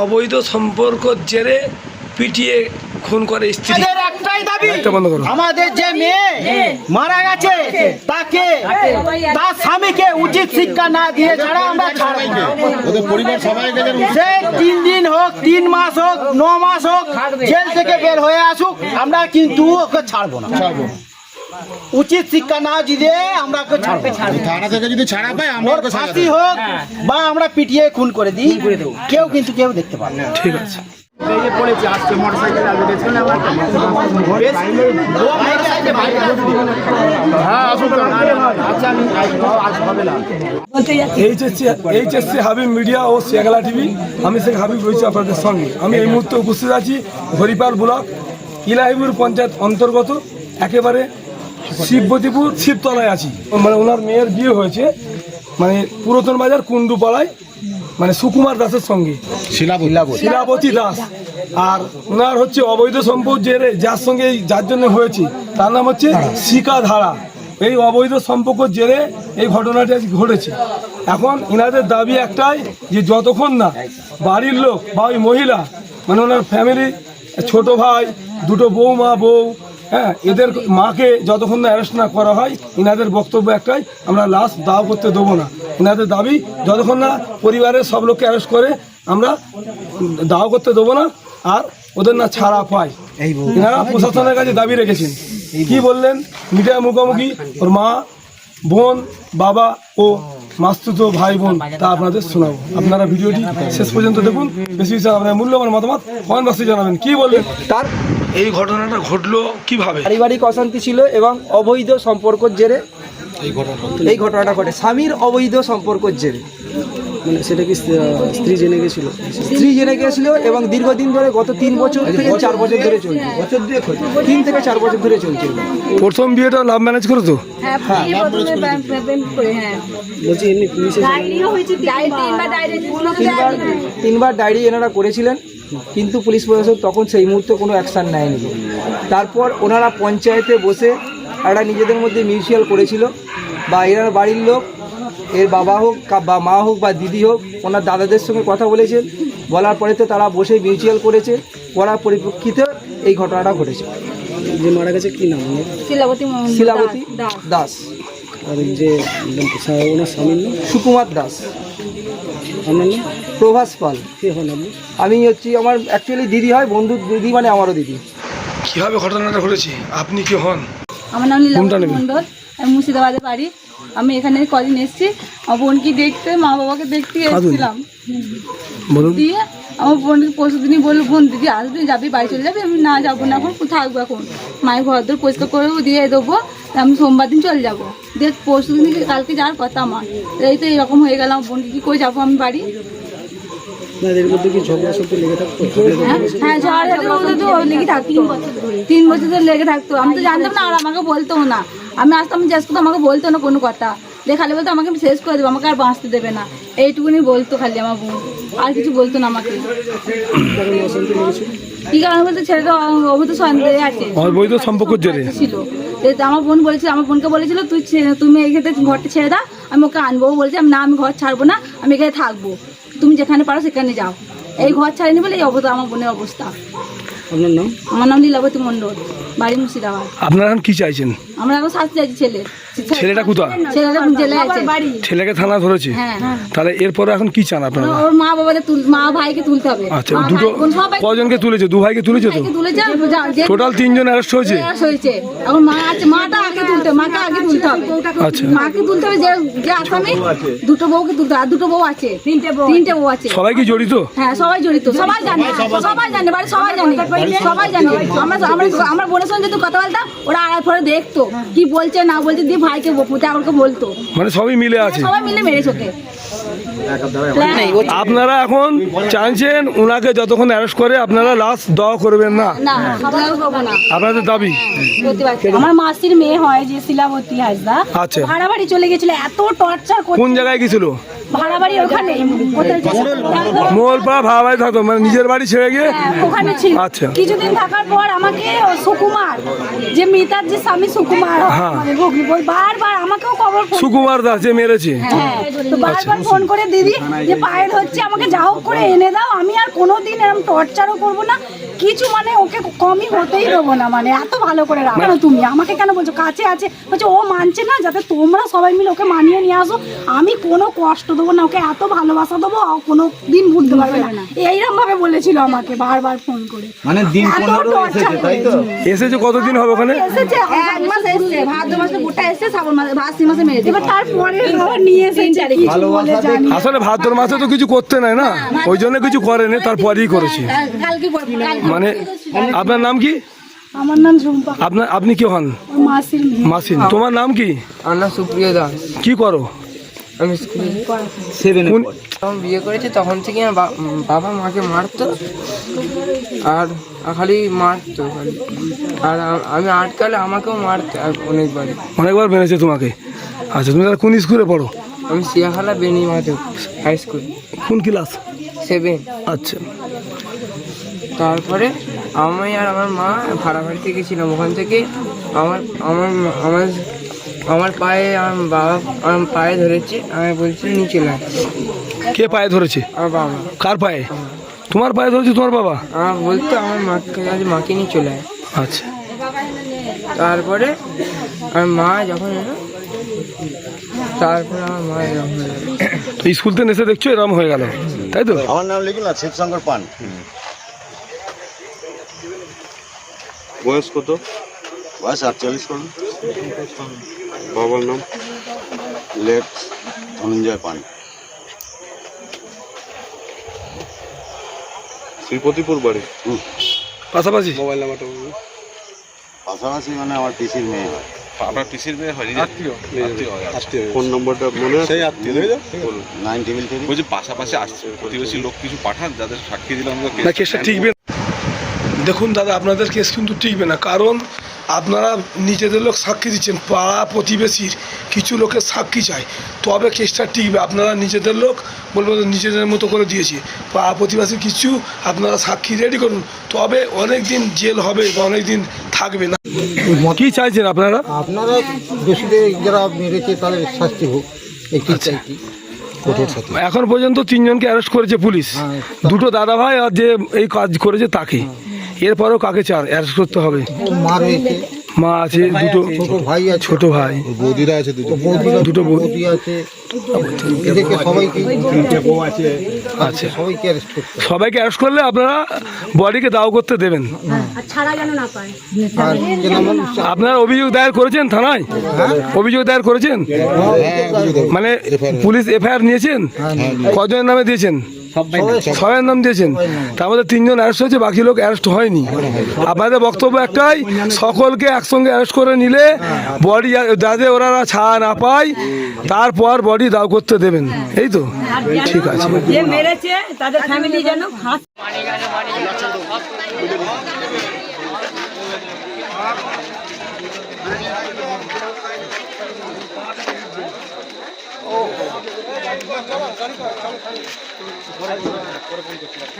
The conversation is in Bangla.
অবৈধ সম্পর্ক জেরে পিটিয়ে খুন করে স্ত্রী। আমাদের একটাই দাবি। আমাদের যে মেয়ে মারা গেছে তাকে। তার স্বামীকে উচিত শিক্ষা না দিয়ে ছাড়া আমরা ছাড়বো। পরিবার সবাইকে যেন সে তিন দিন হোক তিন মাস হোক ন মাস হোক জেল থেকে বের হয়ে আসুক আমরা কিন্তু ওকে ছাড়বো না। ছাড়বো উচিত শিক্ষা না দিয়ে আমরা ছাড়বো থানা থেকে যদি ছাড়া পাই আমরা ফাঁসি হোক বা আমরা পিটিয়ে খুন করে দিই কেউ কিন্তু কেউ দেখতে পাবে না। ঠিক আছে। এইচএসসি এইচএসসি হাবিব মিডিয়া ও শেখালা টিভি। আমি শেখ হাবিব রয়েছি আপনাদের সঙ্গে। আমি এই মুহূর্তে উপস্থিত আছি হরিপাল ব্লক ইলাহিপুর পঞ্চায়েত অন্তর্গত। একেবারে শিববতীপুর শিবতলায় আছি। মানে ওনার মেয়ের বিয়ে হয়েছে মানে পুরাতন বাজার কুন্ডুপাড়ায় মানে সুকুমার দাসের সঙ্গে। শিলাবতী। শিলাবতী। দাস। আর ওনার হচ্ছে অবৈধ সম্পদ যে যার সঙ্গে এই- যার জন্য হয়েছে তার নাম হচ্ছে শিকা ধারা। এই অবৈধ সম্পর্ক জেরে এই ঘটনাটি আজ ঘটেছে। এখন ইনাদের দাবি একটাই যে যতক্ষণ না বাড়ির লোক বা ওই মহিলা মানে ওনার ফ্যামিলি ছোট ভাই দুটো বৌমা বউ হ্যাঁ এদের মাকে যতক্ষণ না অ্যারেস্ট না করা হয় ইনাদের বক্তব্য একটাই আমরা লাশ দাও করতে দেবো না। ইনাদের দাবি যতক্ষণ না পরিবারের সব লোককে অ্যারেস্ট করে আমরা দাও করতে দেবো না আর ওদের না ছাড়া পায়। এনারা প্রশাসনের কাছে দাবি রেখেছেন। কি বললেন? মিডিয়া মুখোমুখি ওর মা বোন বাবা ও মাস্তুতো ভাই বোন তা আপনাদের শোনাবো। আপনারা ভিডিওটি শেষ পর্যন্ত দেখুন। বেশি বেশি আপনার মূল্যবান মতামত কমেন্ট বক্সে জানাবেন। কি বললেন? তার এই ঘটনাটা ঘটলো কীভাবে? পারিবারিক অশান্তি ছিল এবং অবৈধ সম্পর্কর জেরে এই ঘটনাটা ঘটে। স্বামীর অবৈধ সম্পর্কর জেরে। মানে সেটা কি স্ত্রী জেনে গেছিল? স্ত্রী জেনে গিয়েছিল এবং দীর্ঘদিন ধরে গত তিন বছর থেকে চার বছর ধরে চলছে। তিন থেকে চার বছর ধরে চলছে। প্রথম বিয়েটা লাভ ম্যানেজ করে তো? হ্যাঁ করে হ্যাঁ। বলছি এমনি পুলিশে তিনবার ডায়েরি এনারা করেছিলেন। কিন্তু পুলিশ প্রশাসন তখন সেই মুহূর্তে কোনো অ্যাকশান নেয়নি। তারপর ওনারা পঞ্চায়েতে বসে একটা নিজেদের মধ্যে মিউচুয়াল করেছিল। বা এনার বাড়ির লোক এর বাবা হোক বা মা হোক বা দিদি হোক ওনার দাদাদের সঙ্গে কথা বলেছেন। বলার পরে তো তারা বসে মিউচুয়াল করেছে। করার পরিপ্রেক্ষিতে এই ঘটনাটা ঘটেছে। যে মারা গেছে কি নাম? শিলাবতী শিলাবতী দাস। দাস। আর যে ওনার স্বামীর নাম? সুকুমার দাস। আপনার নাম? প্রভাস পাল। কে হন আপনি? আমি হচ্ছি আমার অ্যাকচুয়ালি দিদি হয় বন্ধু দিদি মানে আমারও দিদি। কীভাবে ঘটনাটা ঘটেছে? আপনি কি হন? আমার নাম মণ্ডল। আমি মুর্শিদাবাদে বাড়ি। আমি এখানে কদিন এসেছি। আমার বোনকে দেখতে মা বাবাকে দেখতে এসেছিলাম। দিয়ে আমার বোনকে পরশু দিনই বলল বোন দিদি আসবি যাবি বাড়ি চলে যাবি? আমি না যাব না এখন থাকব এখন? মায়ের ঘর দর পরিষ্কার করে দিয়ে দেবো আমি সোমবার দিন চলে যাব। দিয়ে পরশু দিন কালকে যাওয়ার কথা আমার। এই তো এরকম হয়ে গেল আমার বোনকে কী করে যাব আমি বাড়ি? তিন বছর ধরে। লেগে থাকতো। আমি তো জানতাম না আর আমাকে বলতো না। আমি আসতাম জিজ্ঞেস করতো আমাকে বলতো না কোনো কথা। দিয়ে খালি বলতো আমাকে শেষ করে দেবো আমাকে আর বাঁচতে দেবে না। এইটুকুনি বলতো খালি আমার বোন। আর কিছু বলতো না আমাকে। কি কারণে বলতে ছেলেটা অবৈধ সন্দেহ আছে। অবৈধ সম্পর্ক জেরে। ছিল। আমার বোন বলেছিল আমার বোনকে বলেছিল তুই তুমি এই ক্ষেত্রে ঘরটা ছেড়ে দাও আমি ওকে আনব। ও বলছে না আমি ঘর ছাড়বো না আমি এখানে থাকব। তুমি যেখানে পারো সেখানে যাও। এই ঘর ছাড়েনি বলে এই অবস্থা আমার বোনের অবস্থা। আপনার নাম? আমার নাম লীলাবতী মণ্ডল। বাড়ি মুর্শিদাবাদ। আপনারা এখন কি চাইছেন? আমরা এখন শাস্তি চাইছি ছেলে ছেলেটা কোথায়? ছেলেটা জেলে আছে। ছেলেকে থানা ধরেছে? হ্যাঁ। তাহলে এরপরে এখন কি চান আপনারা? ওর মা বাবাদের তুল মা ভাইকে তুলতে হবে। আচ্ছা দুটো কজনকে তুলেছে? দু ভাইকে তুলেছে তো? টোটাল তিনজন অ্যারেস্ট হয়েছে? হয়েছে। এখন মা আছে মাটা আগে তুলতে মাকে আগে তুলতে হবে। আচ্ছা। মাকে তুলতে হবে যে যে আসামি দুটো বউকে তুলতে আর দুটো বউ আছে। তিনটে বউ তিনটে বউ আছে। সবাই কি জড়িত? হ্যাঁ সবাই জড়িত। সবাই জানে। সবাই জানে বাড়ি সবাই জানে। সবাই জানে। আমরা আমরা আমার বোনের সঙ্গে যদি কথা বলতাম ওরা আড়াই ফোরে দেখতো কি বলছে না বলছে দিয়ে ভাইকে পুতে আমাকে বলতো। মানে সবই মিলে আছে। সবাই মিলে মেরেছে ওকে। আপনারা এখন চাইছেন ওনাকে যতক্ষণ অ্যারেস্ট করে আপনারা লাশ দেওয়া করবেন না? আপনাদের দাবি? আমার মাসির মেয়ে হয় যে শিলাবতী হাসদা। আচ্ছা। ভাড়া বাড়ি চলে গেছিল এত টর্চার কোন জায়গায় গেছিল? ভাড়া বাড়ি ওখানে? মোহলপাড়া ভাড়া বাড়ি থাকতো মানে নিজের বাড়ি ছেড়ে গিয়ে? হ্যাঁ, ওখানে ছিল। আচ্ছা। কিছুদিন থাকার পর আমাকে সুকুমার যে মিতার যে স্বামী সুকুমার হ্যাঁ। মানে ওই বারবার আমাকেও খবর সুকুমার দাস যে মেরেছে। হ্যাঁ তো বারবার ফোন করে দিদি যে পায়ের হচ্ছে আমাকে যা হোক করে এনে দাও। আমি আর কোনোদিন এরকম টর্চারও করব না। কিছু মানে ওকে কমই হতেই দেবো না মানে এত ভালো করে রাখো না তুমি। আমাকে কেন বলছো? কাছে আছে। বলছো ও মানছে না যাতে তোমরা সবাই মিলে ওকে মানিয়ে নিয়ে আসো। আমি কোনো কষ্ট দেবো না ওকে এত ভালোবাসা দেবো কোনো দিন ভুলতে পারবে না। এইরকম ভাবে বলেছিল আমাকে বারবার ফোন করে। মানে দিন এত পনেরো torture এসেছে তাই তো? এসেছে কতদিন হবে ওখানে? এসেছে এক মাস এসেছে ভাদ্র মাসে গোটা এসেছে শ্রাবণ মাসে ভাদ্র মাসে মেরেছে এবার তারপরে আবার নিয়ে এসেছে কিছু বলে জানি। আসলে ভাদ্র মাসে তো কিছু করতে নাই না? ওই জন্য কিছু করেনি তারপরেই করেছে। কালকে কালকে মানে আপনার নাম কি? আমার নাম ঝুম্পা। আপনার আপনি কি হন? মেয়ে। মাসিন তোমার নাম কি? আমার নাম সুপ্রিয় দাস। কি করো? আমি স্কুলে সেভেন কোন- যখন বিয়ে করেছি তখন থেকে আমার বাবা মাকে মারতো আর খালি মারতো খালি। আর আমি আটকালে আমাকেও মারতো আর অনেকবারই অনেকবার মেরেছে তোমাকে। আচ্ছা তুমি তাহলে কোন স্কুলে পড়ো? আমি সিয়াখালা বেনি মাধব হাই স্কুল। কোন ক্লাস? সেভেন। আচ্ছা। তারপরে আমি আর আমার মা ভাড়া বাড়িতে গেছিলাম। ওখান থেকে আমার আমার আমার আমার পায়ে আমার বাবা আমার পায়ে ধরেছে। আমি বলছি নিচে লাগ কে পায়ে ধরেছে? আমার বাবা। কার পায়ে? তোমার পায়ে ধরেছে তোমার বাবা? আমার বলতো আমার মাকে কাছে মাকে নিয়ে চলে আয়। আচ্ছা। তারপরে আমার মা যখন এলো তারপরে আমার মা এরকম হয়ে তো স্কুল থেকে এসে দেখছ এরকম হয়ে গেল। তাই তো? আমার নাম লিখুন না শিবশঙ্কর পান। বয়স কত? বয়স আটচল্লিশ করুন বাবার নাম? লেট ধনঞ্জয় পান শ্রীপতিপুর বাড়ি? পাশাপাশি? মোবাইল নাম্বারটা বলুন। পাশাপাশি মানে আমার পিসির মেয়ে হয়। আপনার পিসির মেয়ে হয় আত্মীয় আত্মীয় ফোন নম্বরটা মনে আছে? সেই আত্মীয় বলুন নাইন টেবিল বলছি পাশাপাশি আসছে। প্রতিবেশী লোক কিছু পাঠান যাদের সাক্ষী দিলাম না কেসটা টিকবে না। দেখুন দাদা আপনাদের কেস কিন্তু টিকবে না। কারণ আপনারা নিজেদের লোক সাক্ষী দিচ্ছেন পাড়া প্রতিবেশীর কিছু লোকের সাক্ষী চায় তবে কেসটা টিকবে আপনারা নিজেদের লোক বলব নিজেদের মতো করে দিয়েছি। পাড়া প্রতিবেশীর কিছু আপনারা সাক্ষী রেডি করুন তবে অনেক দিন জেল হবে বা অনেক দিন থাকবে না। কি চাইছেন আপনারা? আপনারা দোষীদের যারা মেরেছে তাদের শাস্তি হোক একটি চাইছি কঠোর শাস্তি এখন পর্যন্ত তিনজনকে অ্যারেস্ট করেছে পুলিশ। হ্যাঁ, দুটো দাদা ভাই আর যে এই কাজ করেছে তাকে। এরপরেও কাকে চার অ্যারেস্ট করতে হবে। মা রয়েছে। মা আছে দুটো ছোট ভাই আছে। ছোট ভাই বৌদিরা আছে দুটো বৌদিরা দুটো দুটো বৌ- বৌদি আছে। এদেরকে সবাইকে আচ্ছা। সবাইকে অ্যারেস্ট করতে সবাইকে অ্যারেস্ট করলে আপনারা বডিকে দাও করতে দেবেন। আপনারা অভিযোগ দায়ের করেছেন থানায়? অভিযোগ দায়ের করেছেন? মানে পুলিশ এফআইআর নিয়েছেন? কজনের নামে দিয়েছেন? সবাই নাম। দিয়েছেন। তার মধ্যে তিনজন অ্যারেস্ট হয়েছে বাকি লোক অ্যারেস্ট হয়নি। আপনাদের বক্তব্য একটাই সকলকে একসঙ্গে অ্যারেস্ট করে নিলে বডি যাতে ওরা ছাড়া না পায় তারপর বডি দাও করতে দেবেন। এই তো? ঠিক আছে। যে মেরেছে তাদের ফ্যামিলি যেন ফাঁস